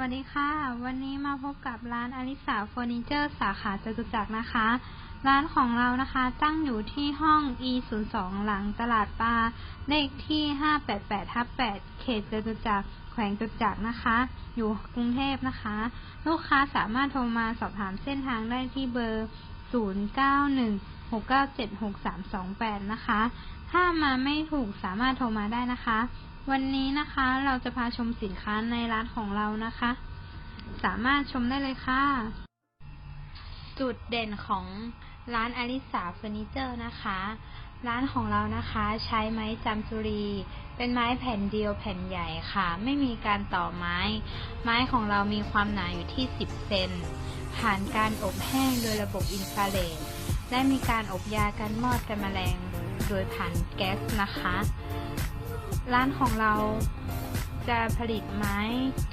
วัสดีค่ะ วันนี้มาพบกับร้านอลิสาเฟอร์นิเจอร์สาขาจตุจักรนะคะ ร้านของเรานะคะตั้งอยู่ที่ห้อง E 0 2หลังตลาดปลาเลขที่ 588ทับ8เขตจตุจักรแขวงจตุจักรนะคะ อยู่กรุงเทพนะคะ ลูกค้าสามารถโทรมาสอบถามเส้นทางได้ที่เบอร์ 091 697 6328 นะคะ ถ้ามาไม่ถูกสามารถโทรมาได้นะคะ วันนี้นะคะเราจะพาชมสินค้าในร้านของเรานะคะ สามารถชมได้เลยค่ะ จุดเด่นของร้านอลิสาเฟอร์นิเจอร์นะคะ ร้านของเรานะคะใช้ไม้จำจุรี เป็นไม้แผ่นเดียวแผ่นใหญ่ค่ะ ไม่มีการต่อไม้ ไม้ของเรามีความหนาอยู่ที่ 10 เซนผ่านการอบแห้งโดยระบบอินฟราเรดและมีการอบยากันมอดกันแมลงโดยผ่านแก๊สนะคะ ร้านของเราจะผลิตไม้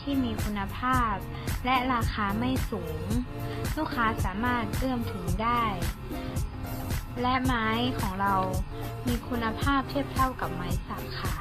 ที่มีคุณภาพ และราคาไม่สูง ลูกค้าสามารถเอื้อมถึงได้ และไม้ของเรามีคุณภาพเทียบเท่ากับไม้สักค่ะ